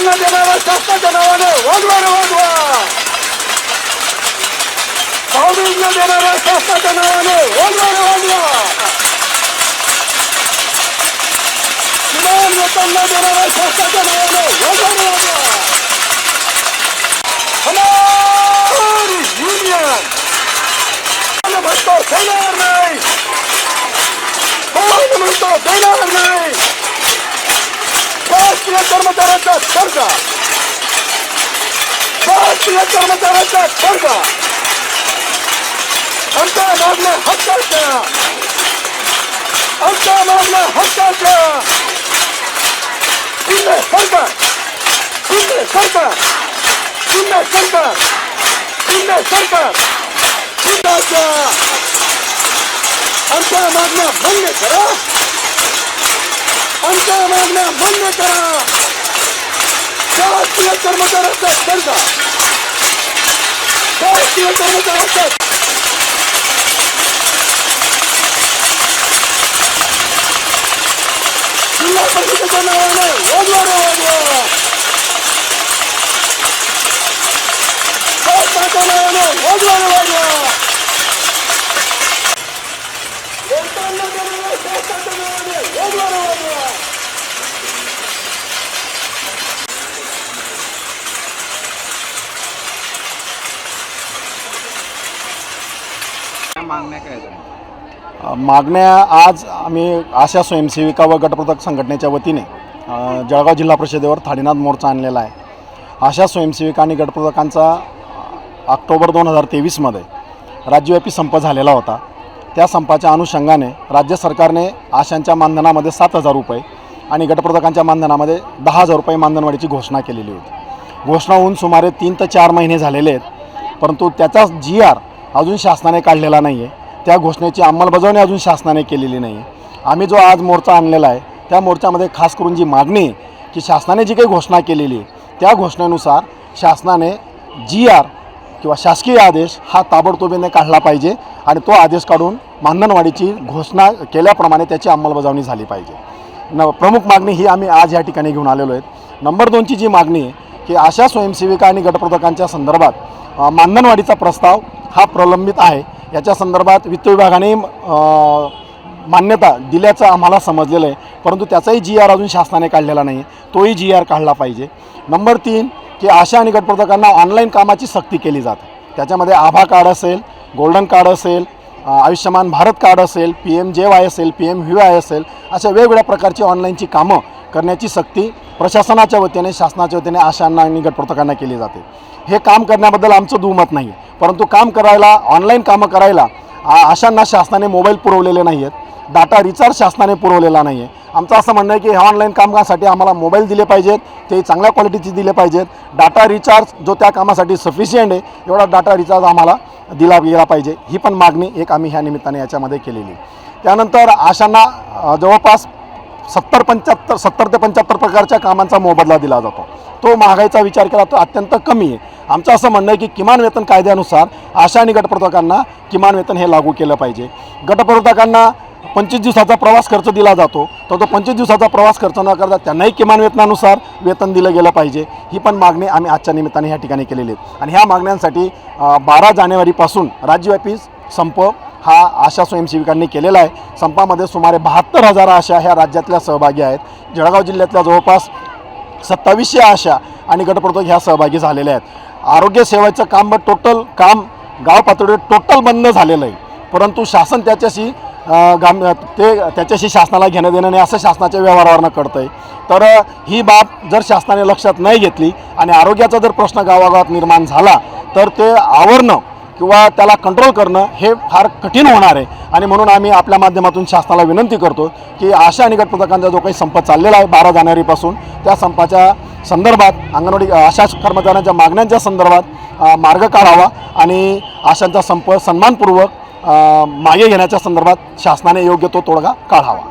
वेतन देणारा शासनाच्या नावाने वाजवा रे वाजवा भावबीज न देणाऱ्या शासनाच्या नावाने वाजवा रे वाजवा किमान वेतन न देणाऱ्या शासनाच्या नावाने वाजवा रे वाजवा हमारी युनियन म्हणतो देणार नाही कोण म्हणतो देणार नाही भारतीय कर्मचाऱ्यांचा स्पर्धा! भारतीय कर्मचाऱ्यांचा स्पर्धा! आमच्या मागण्या हक्काच्या! आमच्या मागण्या हक्काच्या! शिंदे सरकार! शिंदे सरकार! शिंदे सरकार! शिंदे सरकार! शिंदाच्या आमच्या मागण्या मान्य करा! आमच्या मागण्या मान्य करा राष्ट्रीय कर्मचाऱ्यांचा स्पर्धा राष्ट्रीय कर्मचाऱ्यांचा जिल्हा परिषदेच्या नावाने वाजवा रे वाजवा शासनाच्या नावाने वाजवा रे वाजवा वेतन न देणाऱ्या शासनाच्या नावाने वाजवा रे वाजवा काय मागण्या काय मागण्या आज आम्ही आशा स्वयंसेविका व गटप्रदक संघटनेच्या वतीने जळगाव जिल्हा परिषदेवर थाडीनाथ मोर्चा आणलेला आहे. आशा स्वयंसेविका आणि गटप्रदकांचा ऑक्टोबर दोन हजार तेवीसमध्ये राज्यव्यापी संप झालेला होता. त्या संपाच्या अनुषंगाने राज्य सरकारने आशांच्या मानधनामध्ये सात हजार रुपये आणि गटप्रदकांच्या मानधनामध्ये दहा हजार रुपये मानधनवाढीची घोषणा केलेली होती. घोषणा होऊन सुमारे तीन ते चार महिने झालेले आहेत. परंतु त्याचा जी आर अजून शासनाने काढलेला नाही आहे त्या घोषणेची अंमलबजावणी अजून शासनाने केलेली नाही आहे आम्ही जो आज मोर्चा आणलेला आहे त्या मोर्चामध्ये खास करून जी मागणी आहे की शासनाने जी काही घोषणा केलेली आहे त्या घोषणेनुसार शासनाने जी आर किंवा शासकीय आदेश हा ताबडतोबीने काढला पाहिजे आणि तो आदेश काढून मानधनवाढीची घोषणा केल्याप्रमाणे त्याची अंमलबजावणी झाली पाहिजे. न प्रमुख मागणी ही आम्ही आज या ठिकाणी घेऊन आलेलो आहेत. नंबर दोनची जी मागणी आहे की अशा स्वयंसेविका आणि गटप्रदकांच्या संदर्भात मानधनवाडीचा मानधनवाढीचा प्रस्ताव हा प्रलंबित आहे. याच्या संदर्भात वित्त विभागाने मान्यता दिल्याचं आम्हाला समजलेलं आहे. परंतु त्याचाही जी आर अजून शासनाने काढलेला नाही तोही जी आर काढला पाहिजे. नंबर तीन की आशा आणि गटप्रदकांना ऑनलाईन कामाची सक्ती केली जाते. त्याच्यामध्ये आभा कार्ड असेल गोल्डन कार्ड असेल आयुष्यमान भारत कार्ड असेल पी एम जे वाय असेल पी एम व्ही वाय असेल अशा वेगवेगळ्या प्रकारची ऑनलाईनची कामं करण्याची सक्ती प्रशासनाच्या वतीने शासनाच्या वतीने आशांना आणि गटप्रदकांना केली जाते. हे काम करण्याबद्दल आमचं दुमत नाही परंतु काम करायला ऑनलाईन कामं करायला आशांना शासनाने मोबाईल पुरवलेले नाही आहेत डाटा रिचार्ज शासनाने पुरवलेला नाही आहे आमचं असं म्हणणं आहे की ह्या ऑनलाईन कामासाठी आम्हाला मोबाईल दिले पाहिजेत ते चांगल्या क्वालिटीचे दिले पाहिजेत. डाटा रिचार्ज जो त्या कामासाठी सफिशियंट आहे एवढा डाटा रिचार्ज आम्हाला दिला गेला पाहिजे. ही पण मागणी एक आम्ही ह्या निमित्ताने याच्यामध्ये केलेली त्यानंतर आशांना जवळपास सत्तर पंच्याहत्तर सत्तर ते पंच्याहत्तर प्रकारच्या कामांचा मोबदला दिला जातो. तो महागाईचा विचार केला तर अत्यंत कमी आहे. आमचं असं म्हणणं आहे की किमान वेतन कायद्यानुसार आशा आणि गटप्रवर्तकांना किमान वेतन हे लागू केलं पाहिजे. गटप्रवर्तकांना पंचवीस दिवसाचा प्रवास खर्च दिला जातो तर तो पंचवीस दिवसाचा प्रवास खर्च न करता त्यांनाही किमान वेतनानुसार वेतन दिलं गेलं पाहिजे. ही पण मागणी आम्ही आजच्या निमित्ताने ह्या ठिकाणी केलेली आहे. आणि ह्या मागण्यांसाठी बारा जानेवारीपासून राज्यव्यापी संप हा आशा स्वयंसेविकांनी केलेला आहे. संपामध्ये सुमारे बहात्तर हजार आशा ह्या राज्यातल्या सहभागी आहेत. जळगाव जिल्ह्यातल्या जवळपास सत्तावीसशे आशा आणि गटप्रवर्तक ह्या सहभागी झालेल्या आहेत. आरोग्य सेवेचं काम टोटल काम गाव पातळीवर टोटल बंद झालेलं आहे. परंतु शासन त्याच्याशी गाम ते त्याच्याशी शासनाला घेणं देणं नाही असं शासनाच्या व्यवहारावरनं कळतं आहे तर ही बाब जर शासनाने लक्षात नाही घेतली आणि आरोग्याचा जर प्रश्न गावागावात निर्माण झाला तर ते आवरणं किंवा त्याला कंट्रोल करणं हे फार कठीण होणार आहे. आणि म्हणून आम्ही आपल्या माध्यमातून शासनाला विनंती करतो की आशा आणि गटपथकांचा जो काही संप चाललेला आहे बारा जानेवारीपासून त्या संपाच्या संदर्भात अंगणवाडी आशा कर्मचाऱ्यांच्या मागण्यांच्या संदर्भात मार्ग काढावा आणि आशांचा संप सन्मानपूर्वक मागे घेण्याच्या संदर्भात शासनाने योग्य तो तोडगा काढावा.